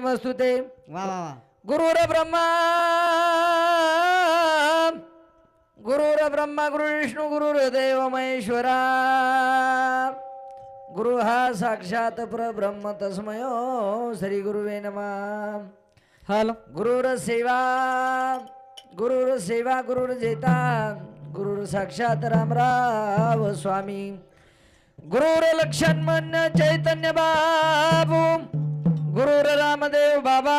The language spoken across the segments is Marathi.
नमस्तुते। वा वा वा. गुरुर ब्रह्मा। गुरुर ब्रह्मा गुरु विष्णू गुरुर देव महेश्वरा। गुरु हा साक्षात परब्रह्म तस्मयो श्री गुरुवे नमा। हॅलो. गुरुर सेवा गुरुर सेवा गुरुर जेता गुरुर साक्षात रामराव स्वामी। गुरुर लक्षण चैतन्य बाबू। गुरुर रामदेव बाबा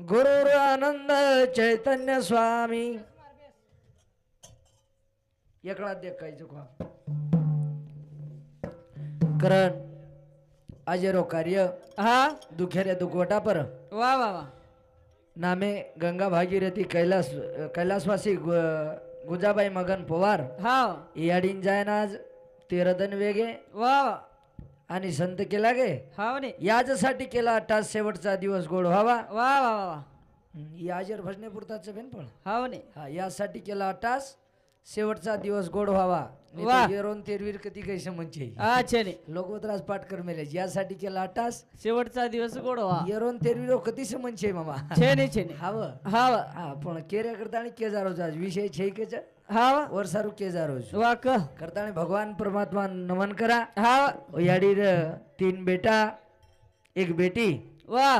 गुरुर आनंद चैतन्य स्वामी. एकला देखायचं का करण अजरो कार्य. हा? दुखेऱ्या दुखवटा पर. वा वा वा. नामे गंगा भागीरथी कैलास कैलासवासी गु- गुजाबाई मगन पवार. हा याडीन जायनाज तेरदन वेगे. वा वा. आणि संत केला गे. हा ने याजसाठी केला टास शेवटचा दिवस गोड व्हावा. वा वा वा वा. याजर भजनेपुरताच बेन पण हा ने हा यासाठी केला टास शेवटचा दिवस गोड व्हावा. वा. येरोन तेरवीर कधी काही समजचे अच्छा ने लोकवत्रास पाठ कर मेले यासाठी केला टास शेवटचा दिवस गोड वा येरोन तेरवीर कधी समजचे मामा. छेने छेने हावं हा वा. हा पण केऱ्या करता आणि केजारोचा विषय छै केचा हा. वा वर सारू केजारोच वा क करता भगवान परमात्मा नमन करा. हा. याडीर तीन बेटा एक बेटी. वा.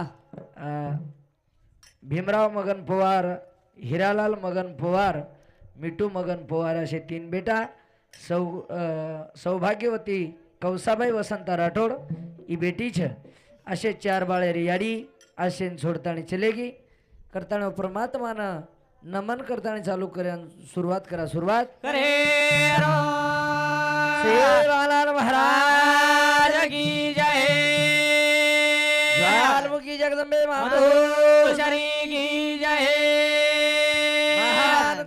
भीमराव मगन पवार हिरालाल मगन पवार मिठू मगन पवार असे तीन बेटा सौ सौभाग्यवती कौसाबाई वसंता राठोड ही बेटी छ. असे चार बाळे याडी असे सोडताना चलेगी. करताना परमात्मानं नमन करताना चालू करा सुरुवात करा सुरुवात. करे महाराज राज की जय. ज्वालमुखी जगदंबे मातो शरी की जय.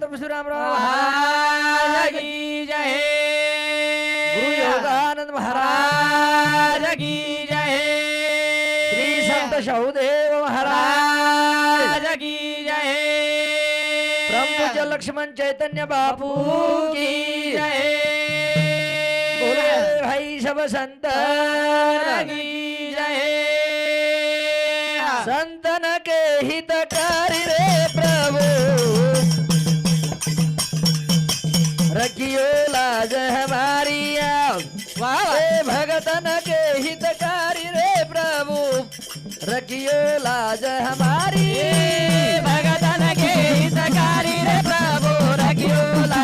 परशुरामराव महाराज की जय. गुरु योगानंद महाराज. महाराज की जय. श्री संत शाहूदेव. लक्ष्मण चैतन्य बापू की जय। भाई सब संत की जय। संतन के हितकारी रे प्रभु। रखियो लाज हमारी भगतन के हितकारी रे प्रभु। रखियो लाज हमारी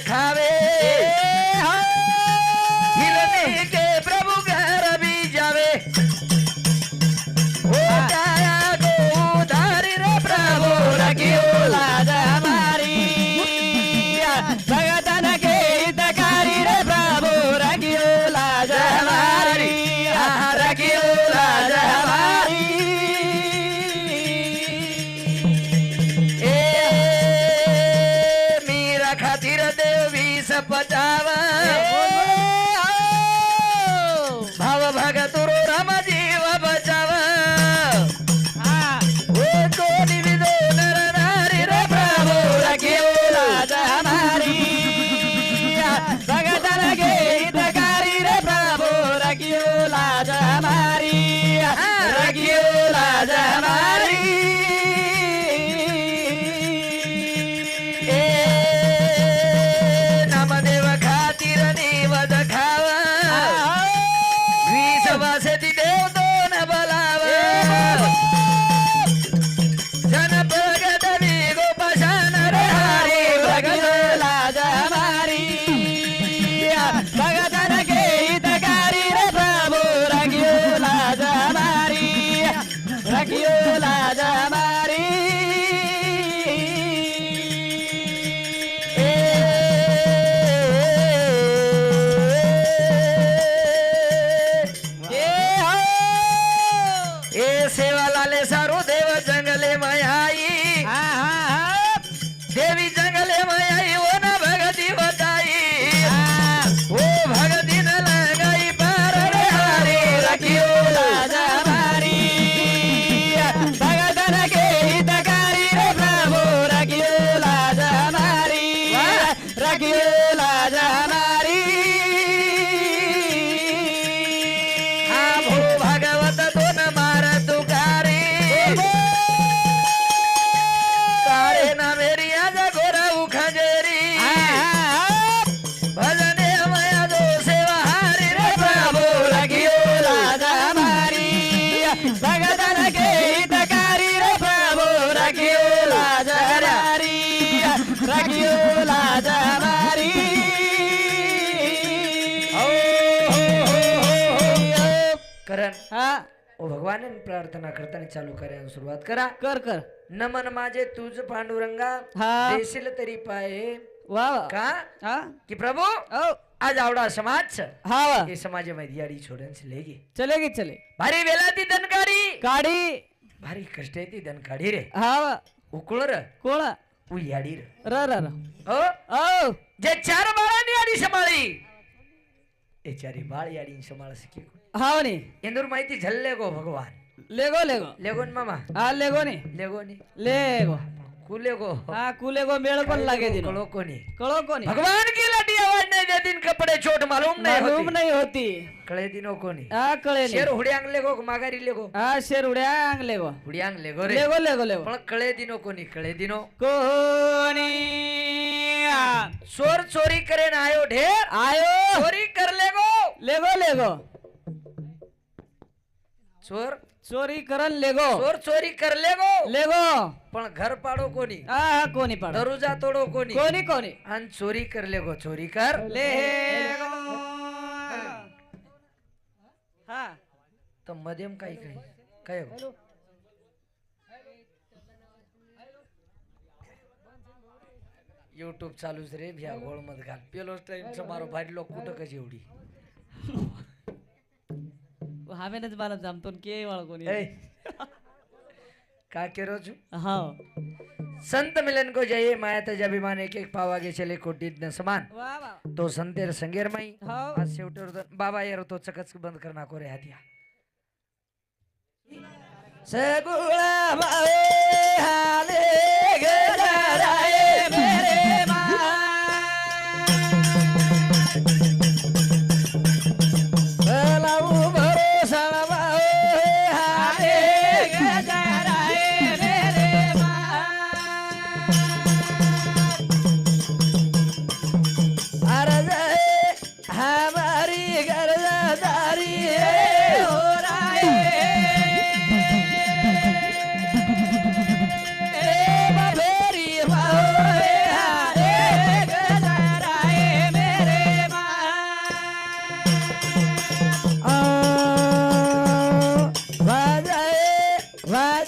cabeza. ओ भगवान प्रार्थना करताना चालू करायला सुरुवात करा. कर कर. नमन माझे तुझ पांडुरंगा. हा. देशील तरी पाय. वा वा. का? हा. की प्रभु ओ आज आवडा समाज. हा वा. हे समाजामध्ये याडी सोडून लेगी चलेगी चले भारी वेलाती दनकाडी काढी भारी कष्ट येते दनकाडी रे. हा वा. उकळ र. कोणा उ याडी र. र र र. हो? ओ जे चार बाळांनी याडी सांभाळी. ए चारी बाळ याडी सांभाळ सके हा नी इंदूर माहिती झल्ले गो भगवान लेगो लेगो लेगोन मामा हा लेगो नी लेगोनी लेगो कुले गो हा कुलेगो मेळ पण लागे दिन कळो कोणी कळो कोणी भगवान की लाठी आवाज नहीं देती इन कपड़े चोट मालूम नहीं मालूम नाही होती कळे दिनो कोणी हा कळे शेर हुड्यांग लेगो माघारी लेगो हा शेर उड्या लेगो हुड्यांग लेगो रे लेगो लेगो लेगो पण कळे दिनो कोणी कळे दिनो कोणी चोर चोरी करे ना आयो ढेर आयो चोरी कर लेगो लेगो लेगो चोर. चोरी करन लेगो. चोर चोरी कर लेगो. लेगो. पण घर पाडो कोणी? हा हा कोणी पाड. दरुजा तोडो कोणी? कोणी कोणी? आणि चोरी कर लेगो चोरी कर लेगो. हा. मध्यम काही काही. काय हो? युट्यूब चालूच रे. भ्या गोळ मत घाल पेलो टाइम मारो. भाडलो कुठं कशी एवढी? जमतो न के वाळ कोणी ऐ, का केरो छु हा संत मिलन को जय माया तज अभिमान एक एक पावागे चले कोटी न समान वा वा तो संतेर संगेर माई हो आज शेवटेवर बाबा यार तो चकच बंद करना को रे हातिया सगुळा भावे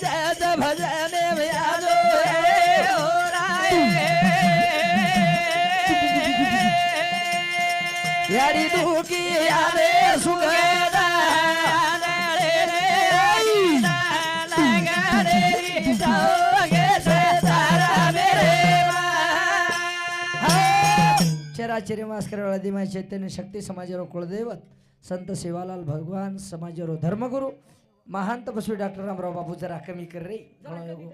वाजात भजन में आजो हो राए यारी दुखी यारे सुगदा रे रे दिमा चैतन्य शक्ती समाजारो कुलदैवत संत सेवालाल भगवान समाजारो धर्मगुरु महान तपस्वी डॉक्टर रामराव बाबू जरा कमी कर रे घणो एगो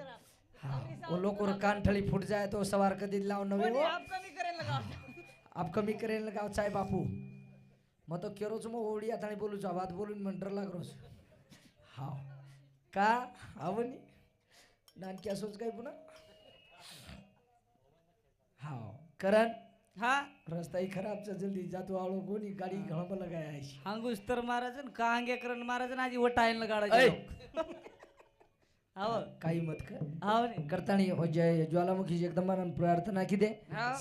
हाँ वो लोग और कान ठली फूट जाए तो सवार कदी लाओ नवे वो आप कमी करे लगाव चाय बापू मग तो केरोच मग ओडी आता बोलू चा वाद बोलून म्हणटर लागरोच हा का आवनी नानकी असोच काय पुन्हा हा करण हा? रस्ताही खराब जल्दी जातो आळो कोणी गाडी घळप लगाय आहे हांगूस तर महाराज कांगे करण महाराज आजी वटायला ऐ. गाडा काही मत करतानी हो जय ज्वालामुखी जगदंबानं प्रार्थना किदे.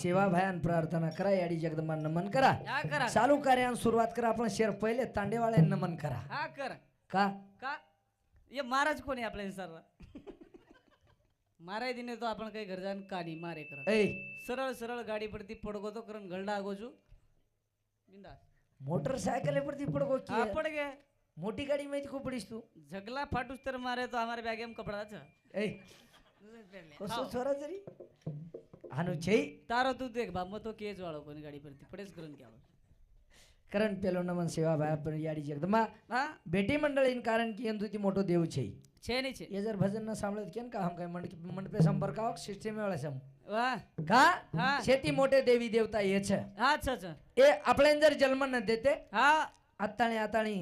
सेवा भायान प्रार्थना करा याडी जगदंबा नमन करा. करा. चालू कार्यान सुरुवात करा आपण शेर पहिले तांडेवाळे नमन करा. कर. का? का? ये महाराज कोणी आपल्या सरला माराय दिने तो आपण काही घर जाण कानी मारे कर ऐ सरळ सरळ गाडी पडती पडगो तो करण गलडा आगोजू बिंदास मोटरसायकल पर ती पडगो हा की पड गे मोठी गाडी माहिती खूप पडीस तू झगला फाटूस तर मारे तो हमारे बैगे में कपड़ा छ ऐ कसो छोरा जरी हानु छै तारो तू देख बा मग तो केज वाळो कोणी गाडी पडती पडेच करून घ्यावं करण पेलो नमन सेवा भाया पर याडी जगदंबा हा बेटी मंडळीन कारण की भजन न सांभळत केन का हम काय मंड मंडपे संपर्क आव सिस्टम वेळा सम वा का? हा। शेती मोठे देवी देवता ये छ। हा अच्छा अच्छा ए आपल्यान जर जन्म न देते। हा। आताळी आताळी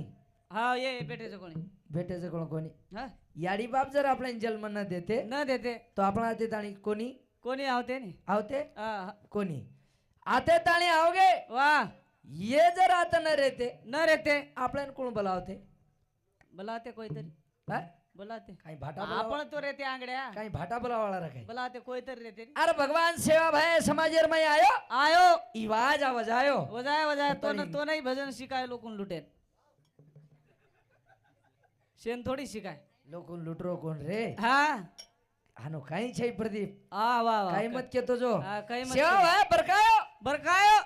हा ये पेटेचं कोणी। भेटायचं कोण हा। याडी बाप जर आपल्यान जन्म न देते न देते। तो आपला ते ताणी कोणी? कोणी आवते नी आवते. कोणी? आते ताणी आवगे वा ये जर आता न रेते न रेते आपल्यान कोण बोलावते? बोलाते कोणतरी हा? बोला काही भाटा आपण तो रहते आंगड्या. काही भाटा बोलावाला रा काही. बोला ते कोई तर रहते अरे भगवान सेवा भाई समाजेर में आयो. आयो. इवाज आवाज आयो. वजाय वजाय. तो न तो नहीं भजन शिकाय लोकून लुटेन शेन थोडी शिकाय. लोकून लुटरो कोण रे? हा. हानो काही छे प्रदीप. आ वा वा. काही मत के तो जो काही मत सेवा भाई बरकायो बरकायो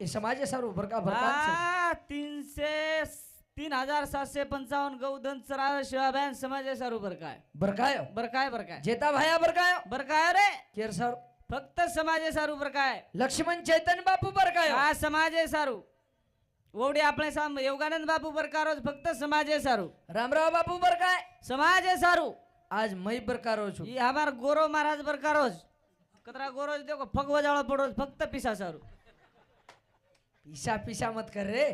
ये समाज सारू बरका बरका 300 तीन हजार सातशे पंचावन्न गौधन चराव शिवाबॅन समाजाचा बर काय? बर काय हो? बर काय बर काय? जेता भाया बर काय हो? बर काय रे केर सारू. फक्त समाजे सारू बर काय? लक्ष्मण चैतन बापू बर काय हो? हा? समाजे सारू ओवडी आपले साम योगानंद बापू बरकारोज फक्त समाजे सारू रामराव बापू बर काय? समाजे सारू आज मई बर कारोज हमार गोरव महाराज बर कारोज कतरा गोरोज देखो फगवजाळा पडोज फक्त पिसा सारू पिशा पिशा मत कर रे.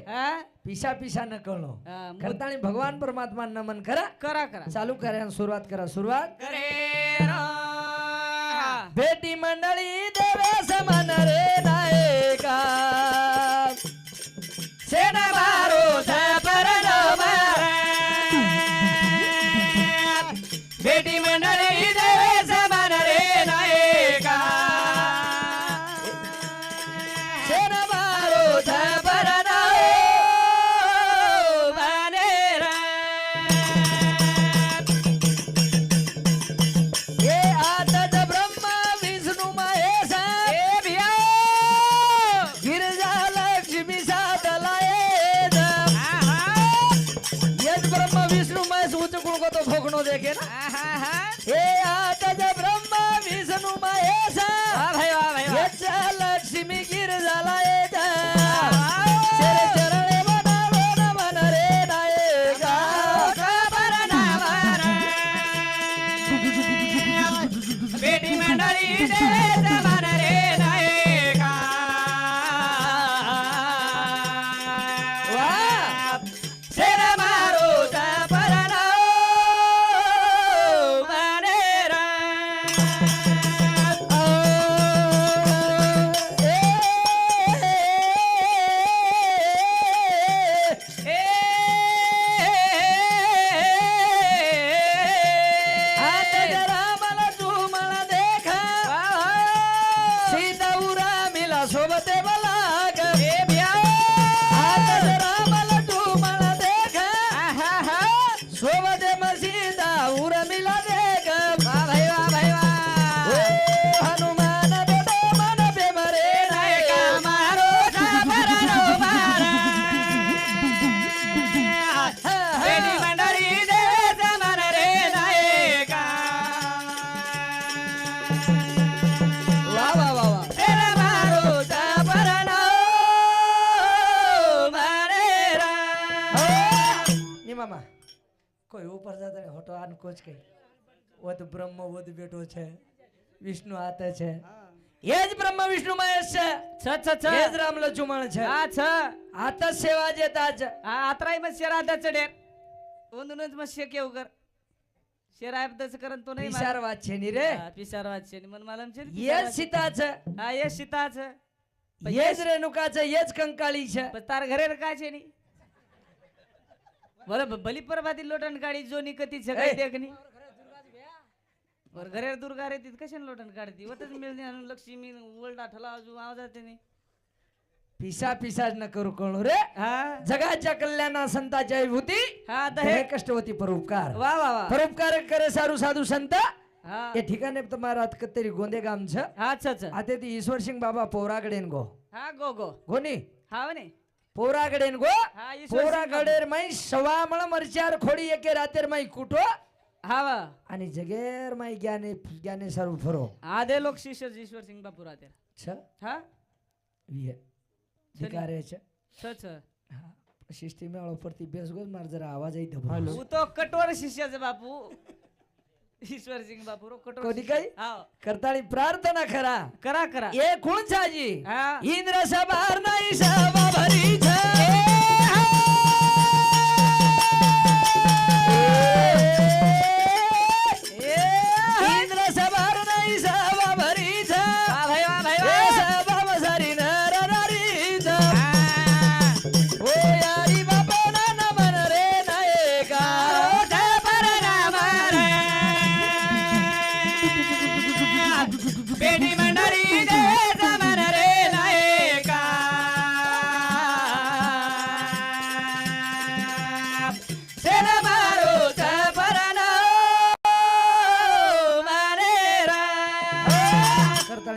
पिशा पिशा न करणो करता आणि भगवान परमात्मा नमन करा. करा करा. चालू करा सुरुवात करा सुरुवात. करे भेटी मंडळी તો બ્રહ્મવધ બેઠો છે વિષ્ણુ હાથે છે એ જ બ્રહ્મ વિષ્ણુ મહેશ છે છ છ છ એ જ રામ લક્ષ્મણ છે આ છ આત સેવા જે તાજ આ આતરાય માં શેર આદા ચડે ઓંદુનજ માં શેર કેવું કર શેરા આપ દસ કરન તો નહીં વિચાર વાત છે ની રે વિચાર વાત છે ની મન માલમ છે એ સીતા છે હા એ સીતા છે એ જ રેણુકા છે એ જ કંકાળી છે તાર ઘરે રકા છે ની બરાબર બલી પરવાદી લોટન કાઢી જો ની કતી છે કઈ દેખની बरं घरे दुर्गा रे तिथं कशाने लोटण काढते? वतच मिळणे आणून लक्ष्मी वळडा ठला अजून आवाजात पिसा पिसाच न करू कोण रे. हा. जगाच्या कल्याणा संताच्या विभूती हा आता हे कष्ट होती परोपकार. वा वा वा. परोपकार करे सारू साधू संत. हा. या ठिकाणी महाराज कतरी गोंदे गामच अच्छा अच्छा आता ती ईश्वर सिंग बाबा पोराकडे गो. हा गो गो. गोनी हा नी पोराकडे गो. हा, ईश्वर सवा मळ पोराकडे माई सवामळ मरचार खोडी एके रातेर माई कुठो? હાવા અને જગેરમાં જ્ઞાને જ્ઞાને સર્વ ફરો. આધે લોક શિષ્ય જીશ્વર સિંહ બાપુ રાતે છ? હા? વીએ. જગારે છે. છ છ. હા. શિષ્ટી મેળો પરથી બેસ ગો માર જરા આવાજ આઈ દબાલો હું તો કઠોર શિષ્ય છે બાપુ. ઈશ્વરસિંહ બાપુ રો કઠોર કોની કઈ? હા. કરતાળી પ્રાર્થના ખરા. કરા કરા. એ કોણ છાજી ઇન્દ્ર સભાર નહીં સભા ભરી છે. बेटी मंडळी जमन रे नायका.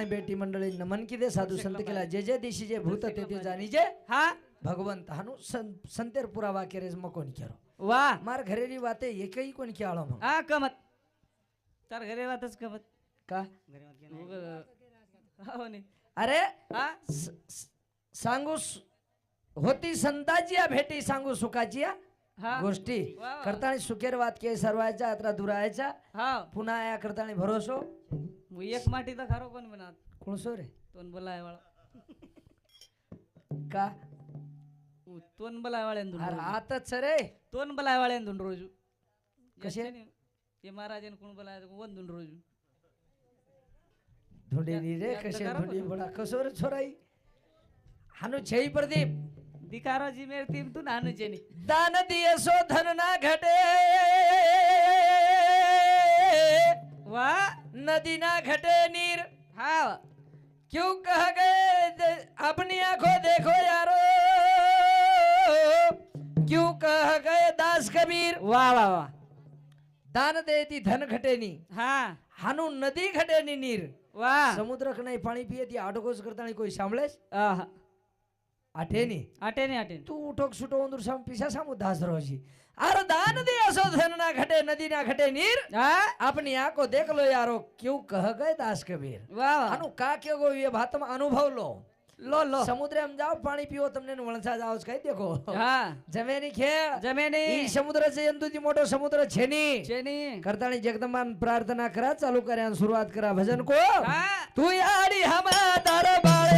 बेटी मंडळी नमन किदे साधू संत केला. जे जे दिशी जे भूत ते ते जाणी जे हा? भगवंत हानू संतेर पुरावा केरेज मग कोण केरो. वा. मार घरेरी वाते एकही कोण केळो मग. हा कमत. तर घरे वातच कमत. का? हो नी अरे हा? स- स- सांगू स- होती संताची भेटी सांगू सुखाची हा. गोष्टी. करताना सुखेर वात के सर्वायच्या यात्रा दुरायच्या हा. पुन्हा या करताना भरोसो. एक माटी तर खारो कोण म्हणत कोणसो रे. तोन बोलाय वाळा का? तोन बोलाय वाळ्यान अरे आताच रे. तोन बोलाय वाळ्यान रोजू कशे? ते महाराजन कोण बोलाय वंदून रोजू धुंडेनी रे कसे धुंडी बडा कसो रे छोराई हानु छई प्रदीप. दिकारो जी मेर तीम तू नानु जेनी दान दिए सो धन ना घटे. वा. नदी ना घटे नीर. हा क्यों कह गए अपनी आंखों देखो यारो? क्यों कह गए दास कबीर? वा वा वा. दान देती धन घटेनी. हा. हानु नदी घटेनी नीर. वा. समुद्र नाही पाणी पिये ती आडोकोस करताना कोई सांभळेस? आहा. आठेनी. आटेने आटेने तू उठोक सुटो उंदूर साम पिसा सामू दास रोजी अरे दान दे असो धन ना घटे नदी ना घटे नीर. अपनी आंखों देख लो यारो क्यों कह गए दास कबीर. वा वा. अनु का क्यों गो ये बात अनुभव લો લો સમુદ્ર એમ જાઓ પાણી પીવો તમને વણસા આવશે કઈ દેખો હા જમે ની ખેળ જમે ની સમુદ્ર છે એમ એમથી મોટો સમુદ્ર છે ની છે ની કરતાની જગદમાન પ્રાર્થના કરા ચાલુ કર્યા શરૂઆત કરા ભજન કો તું યાડી હમ દરબાર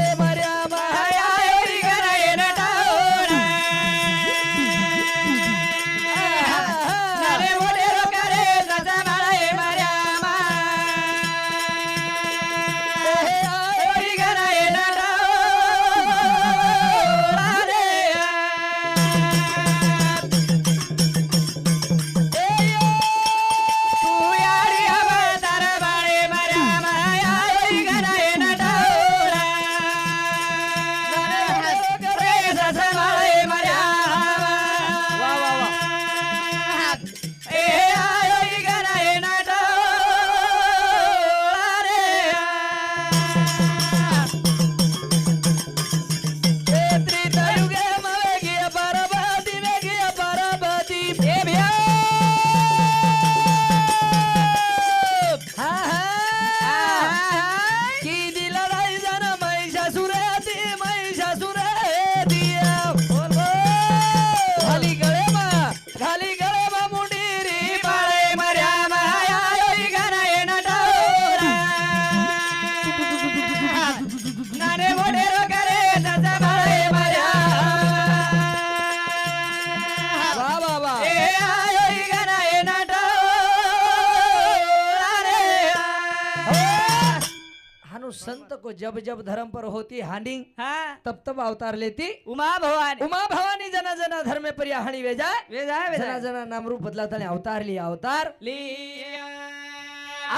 को जब जब धर्म पर होती हानि हा। तब तब अवतार लेती। उमा भवानी। उमा भवानी जना जना धर्मे पर्या हानी वेजा वेजा जना जना नामरूप बदलाताने अवतार लिया अवतार। लिया।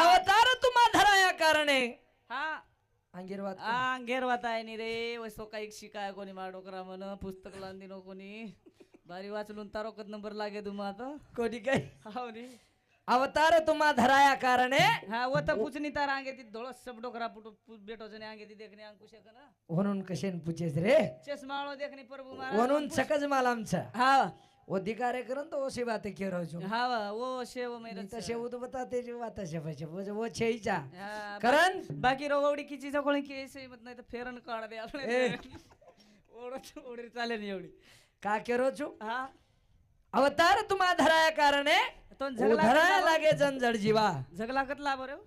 अवतार तुम्हा धराया कारणे हा। अंगिरवात आ घेरवात आहे नी रे वसो काही शिकाय कोणी माडोकरा म्हण पुस्तक लावून दिनो कोणी भारी वाचलून तारोकत नंबर लागे तुम्हा आता कोणी काय हाव नी अवतार तुम्हा धराया कारणे. हा व तर पुचनी तार आंगे ती धोळ सब डोकरा पुटो बेटो जने आंगे ती देखणे अंकुश ना म्हणून कशेन पुचेस रे? चष्माळो देखणे प्रभू महाराज म्हणून सकज माल आमचा. हा. अधिकारे करून तो ओसी बाते केरो जो हा वा, वो शेव मेरा तसे उद बताते जो बाता से पैसे वो वो छेईचा करण? बाकी रोगवडी किची कोणी केस मत नाही तर फेरन काढ दे आपले ओढ ओढी चालेल एवढी. का केरो छु हा. अवतार तुम्हा धराया कारणे तो झगला धराया लागे जनजड जीवा. झगला कतला बरं.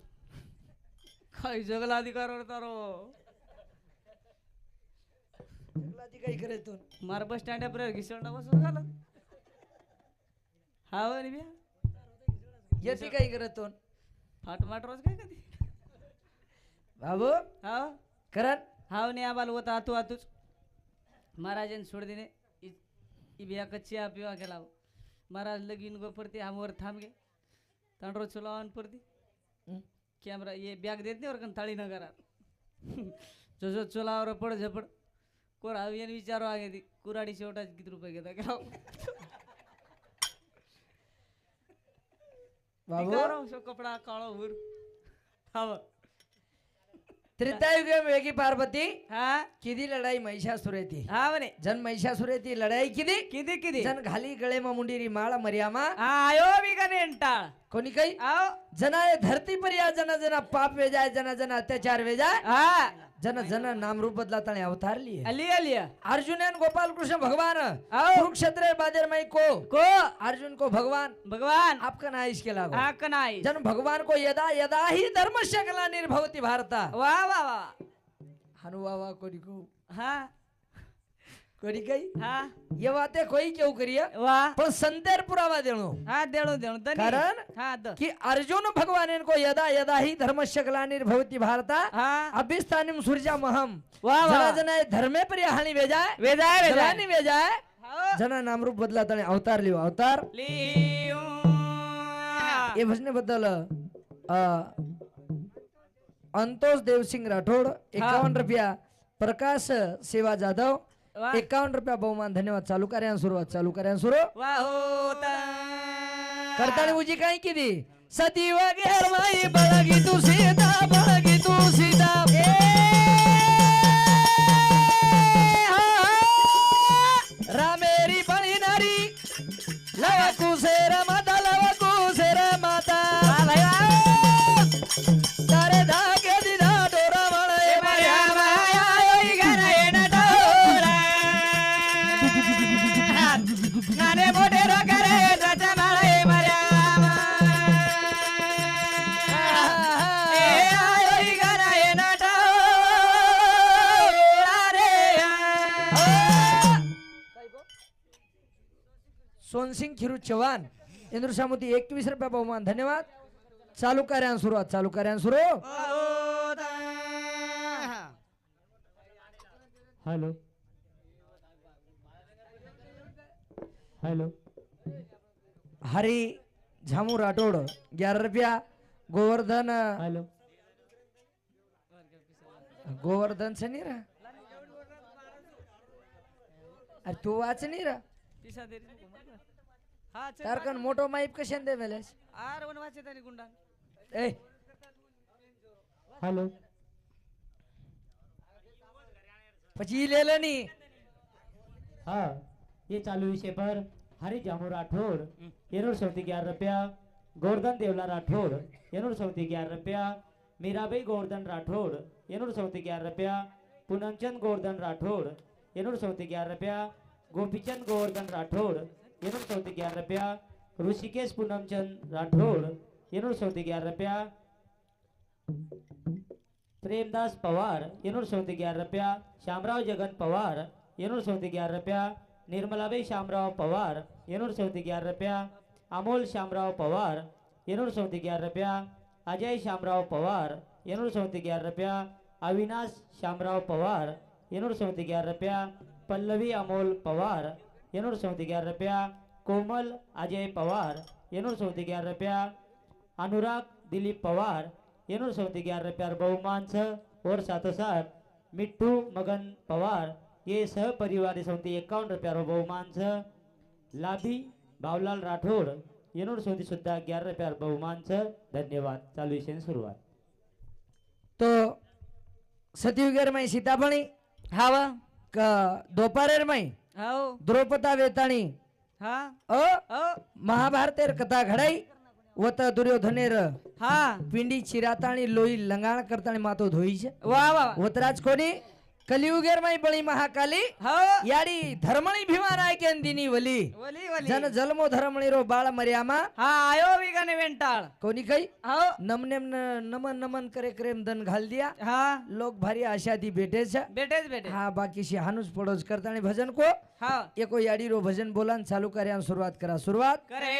काही जगला अधिकार तारो काही करे तू. मार बस स्टँड पर्यंत घिसळणं बसून झालं. हा हो नी बिया येते काही करे तू. फाट माट रोज काय कधी बाबू हा? करण. हाव नी आबाल होता आतू आतूच. महाराजन सोड दिने इ बिया कच्ची पिवा केला महाराज लगीन गो पडते हमवर थांब गे तांडरो चुलावन पडती हं? कॅमेरा ये बॅग देत नाही वरकन थाळी न करा जो जो चुलावर पड झपड कोर हवी आणि विचारो आगे ती कुराडी शेवटाचे किती रुपये घेता का बाबू विचारो शो कपडा काळो हुर हाव त्रेतायुगे वेगी पार्वती हा किती लढाई महिषासुर येते हा म्हणे जन महिषासुर येते लढाई किती किती किती जन घाली गळे मुंडीरी माळ मर्यामा हा आयो बी का नेंटाळ कोणी काही आओ जना धरती पर या जना जना पाप वेजाय जना जना अत्याचार वेजाय हा जन जन नामरूप बदला तणे अवतार लिए अली अली अर्जुन एन गोपाल कृष्ण भगवान. आओ कुरुक्षेत्र बादेर मई को. को? अर्जुन को भगवान. भगवान. आपका ना इसके लागो. हा का नाही जन भगवान को यदा यदा ही धर्म शकला निर्भवती भारता. वा वा वा. हनुवावा कोणी को. हा. कोणी काही हा. ये बातें कोई क्यों करिए वा. पण संतेर पुरावा देणो। हा देणो देणो दनी कारण हा द. कि अर्जुन भगवान को यदा यदा ही धर्म शकला निर्भवती भारता हा. अभिस्थानिम सूर्या महम। वा वा जना जना धर्मे पर हानी वेजाय वेजाय वेजाय. जलानी वेजाय हो. जना नामरूप बदला तणे अवतार लिओ अवतार। लिओ. ये भजने बद्दल अंतोष वा. एकावन्न रुपया बहुमान धन्यवाद. चालू कार्यान सुरुवात चालू कार्यान सुरू वा होता करताळी उजी काय किती? सती वगैर माई बळगी तू सीता बळगी तू सीता खिरू चव्हाण. इंद्र सामुती एकवीस रुपया बहुमान. धन्यवाद. चालू कार्यान सुरुवात चालू कार्यान सुरू. हेलो. हेलो. हरी झामू राठोड ग्यारह रुपया. गोवर्धन. हेलो. गोवर्धन से नहीं रहा? अरे तू वाच नहीं रहा? तारकन मोटो माइप कशे दे बेलेस आर वन वाचे तनी गुंडा ए. हॅलो. पची लेले नी हा ये चालू विषय पर हरी जामू राठोड एनोर सौती ग्यारह रुपया गोर्धन देवला राठौर एनोर सौती ग्यारह रुपया मीराबाई गोर्धन राठौर एनोर सौती ग्यारह रुपया पूनमचंद गोर्धन राठौर एनोर सौती ग्यारह रुपया गोपीचंद गोवर्धन राठौड़ येनूर सवती ग्यारह रुपया ऋषिकेश पूनमचंद राठोड येनूर सवती ग्यारह रुपया प्रेमदास पवार येनूर सवती ग्यारह रुपया श्यामराव जगन पवार येनूर सवती ग्यारह रुपया निर्मलाबाई श्यामराव पवार येनूर सवती ग्यारह रुपया अमोल श्यामराव पवार येनूर सवती ग्यारह रुपया अजय श्यामराव पवार येनूर सवती ग्यारह रुपया अविनाश श्यामराव पवार येनूर सवती ग्यारह रुपया पल्लवी अमोल पवार एनूर समिती ग्यारह रुपया कोमल अजय पवार एनूर समिती ग्यारह रुपया अनुराग दिलीप पवार एनूर समिती ग्यारह रुपया बहुमान सह और साथो साथ मिट्टू मगन पवार ये सहपरिवार समिति एकावन्न रुपया बहुमान सह लाभी भावलाल राठोड येनोड समिती सुद्धा ग्यारह रुपया बहुमान सह धन्यवाद चालू विषय सुरुवात तो सतयुगेर में सीताफणी हावा का दोपहर में हो. द्रौपदा वेताणी. हा. अ महाभारतेर कथा घडाई वत दुर्योधनेर. हा. पिंडी चिराताणी लोई लंगाण करताणी मातो धोई छे वा वा. वतराज कोणी? कलियुगेरमय बळी महाकाली हो. याडी धर्मणी भीमा नायकेंदिनी वली। वली वली. जन जन्मो धर्मणी रो बाळ मर्यामा। हा आयो विगन वेंटाळ. कोणी काही हो. नमनेम नमन नमन करे क्रेम दन घाल दिया हा. लोक भारी आशा दी बेटे भेटेच. भेटे हा बाकीशी हानुस पडोज करता आणि भजन को। हा. एको याडी रो भजन बोला चालू करे सुरुवात करा सुरुवात। करे